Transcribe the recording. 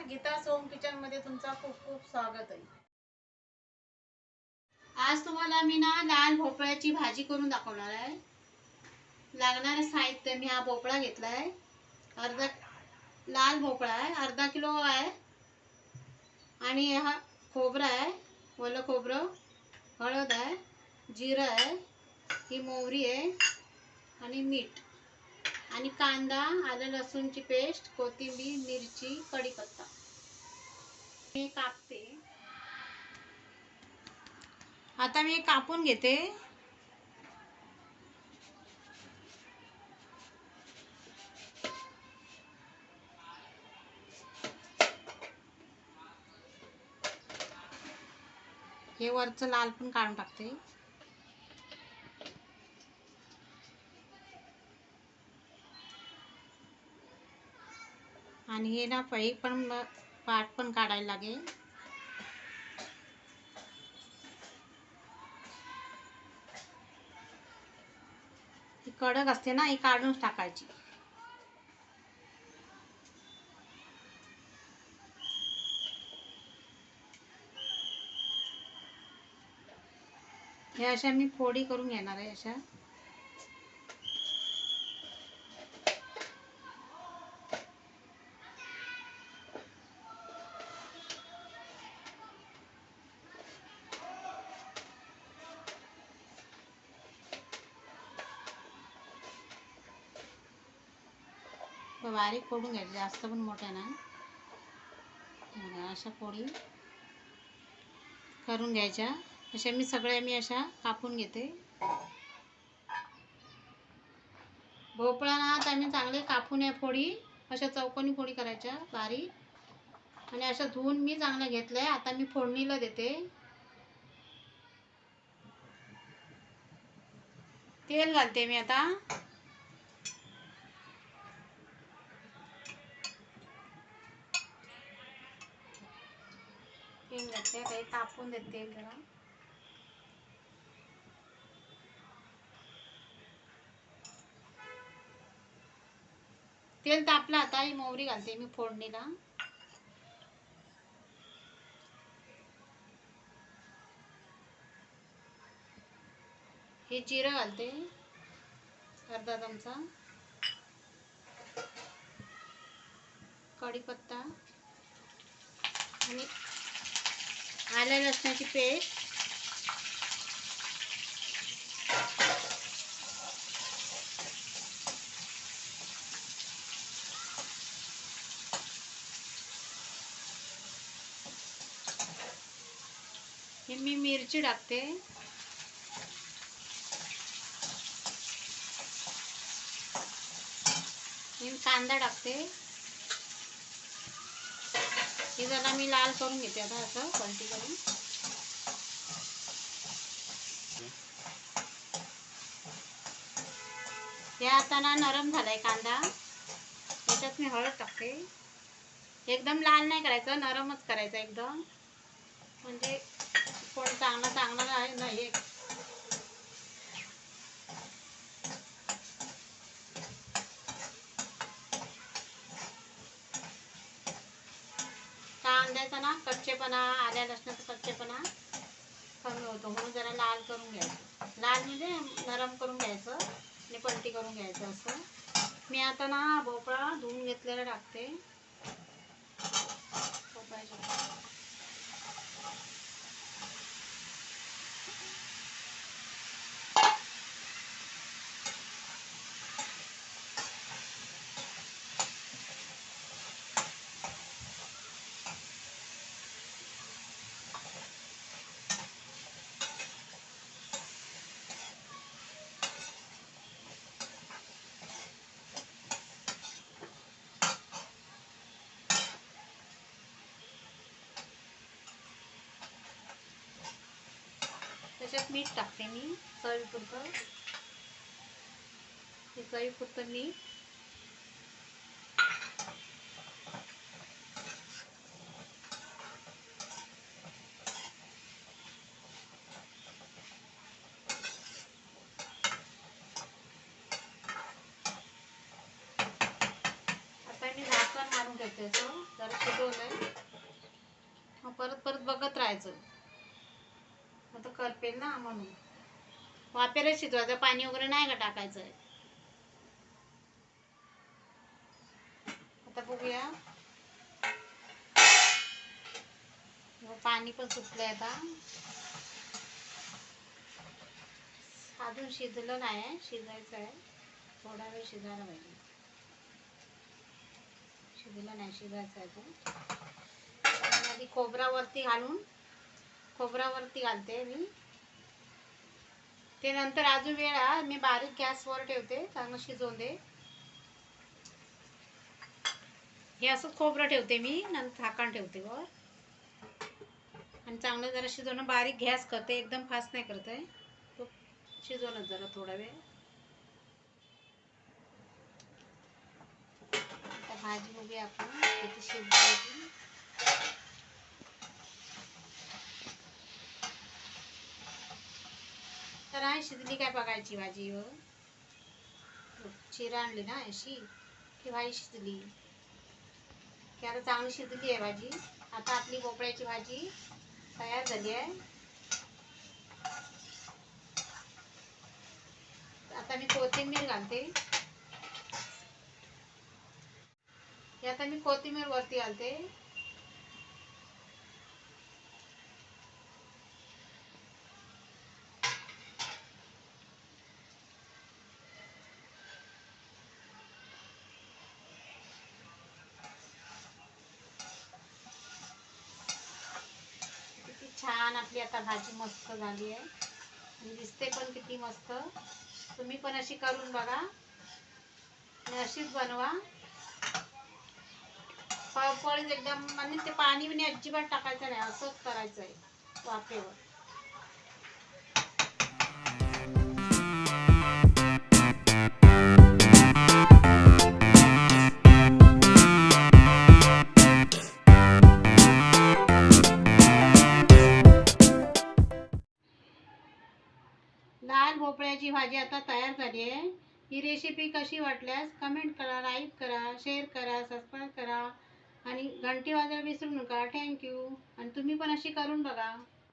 गीता सोम किचनमध्ये तुमचा खूप खूप स्वागत आहे. आज तुम्हाला मी ना लाल भोपळ्याची भाजी करून दाखवणार आहे. लागणारे साहित्य मी हा भोपळा घेतलाय अर्धा लाल भोपळा आहे अर्धा किलो आहे. आणि हा खोबरं आहे ओलं खोबरं हळद आहे जिरं आहे ही मोहरी आहे आणि मीठ. आणि कांदा आलं लसूणची पेस्ट कोथिंबीर मिरची कढीपत्ता. मी कापते. आता मी कापून घेते. हे वरचं लाल पण काढून टाकते. आणि हे ना फळी पण पाट पण काढायला लागेल. ही कडक असते ना ही काढूनच टाकायची. हे अशा मी फोडी करून घेणार आहे अशा. बारीक फोडून घ्यायचे जास्त पण मोठ्या नाही. अशा फोडी करून घ्यायच्या. अशा मी सगळ्या मी अशा कापून घेते. भोपळा ना त्याने चांगले कापून या फोडी अशा चौकोनी फोडी करायच्या बारीक आणि अशा धुवून मी चांगल्या घेतल्या आता मी फोडणीला देते. तेल घालते मी आता. तापून देते तेल जरा. तेल तापलं आता ही मोहरी घालते मी फोडणीला. हे जिरं घालते अर्धा चमचा. कढीपत्ता. आणि आलं लसणाची पेस्ट. हे मी मिरची टाकते. मी कांदा टाकते. हे जरा मी लाल करून घेते आता असं पलटी करून. हे आता ना नरम झालाय कांदा. त्याच्यात मी हळद टाकते. एकदम लाल नाही करायचं नरमच करायचं एकदम म्हणजे पण चांगला चांगला आहे ना हे कांद्याचा ना कच्चेपणा आल्या लसणाचा कच्चेपणा. कमी होतो. म्हणून जरा लाल करून घ्यायचं. लाल म्हणजे नरम करून घ्यायचं आणि पलटी करून घ्यायचं असं. मी आता ना भोपळा धुवून घेतलेला टाकते. भोपळ्याच्या त्याच्यात मीठ टाकते मी चवीपुरतं. हे चवीपुरतं मीठ. आता मी झाकण मारून घेते जरा शिजवलंय. परत परत बघत राहायचं. आता करपेल ना म्हणून. वापेरच शिजवायचं पाणी वगैरे नाही का टाकायचं? आहे आता बघूया. पाणी पण सुटलंय आता. अजून शिजलं नाही शिजायचं आहे. थोडा वेळ शिजायला पाहिजे. शिजलं नाही शिजायचं आहे तो आधी खोबरावरती घालून खोबरावरती घालते मी. ते नंतर अजून वेळ आहे, मी बारीक गॅसवर ठेवते चांगलं शिजवून दे. हे असंच खोबरं ठेवते मी नंतर झाकण ठेवते वर. आणि चांगलं जरा शिजवणं बारीक गॅस करते एकदम फास्ट नाही करत आहे. शिजवणं जरा थोडा वेळ. भाजी बघूया आपण किती शिजवायची तर आहे शिजली काय बघायची भाजी हो? चिरा आणली ना अशी की भाजी शिजली. की आता चांगली शिजली आहे भाजी. आता आपली भोपळ्याची भाजी तयार झाली आहे. आता मी कोथिंबीर घालते. हे आता मी कोथिंबीर वरती घालते किती छान आपली आता भाजी मस्त झाली आहे. आणि दिसते पण किती मस्त. तुम्ही पण अशी करून बघा. आणि अशीच बनवा. फळफळीत एकदम म्हणजे ते पाणी बिणी अजिबात टाकायचं नाही. असंच करायचं आहे वाफेवर. लाल भोपळ्याची भाजी आता तयार झाली आहे. ही रेसिपी कशी वाटल्यास कमेंट करा लाईक करा शेअर करा सबस्क्राईब करा. आणि घंटी वाजायला विसरू नका. थँक्यू आणि तुम्ही पण अशी करून बघा.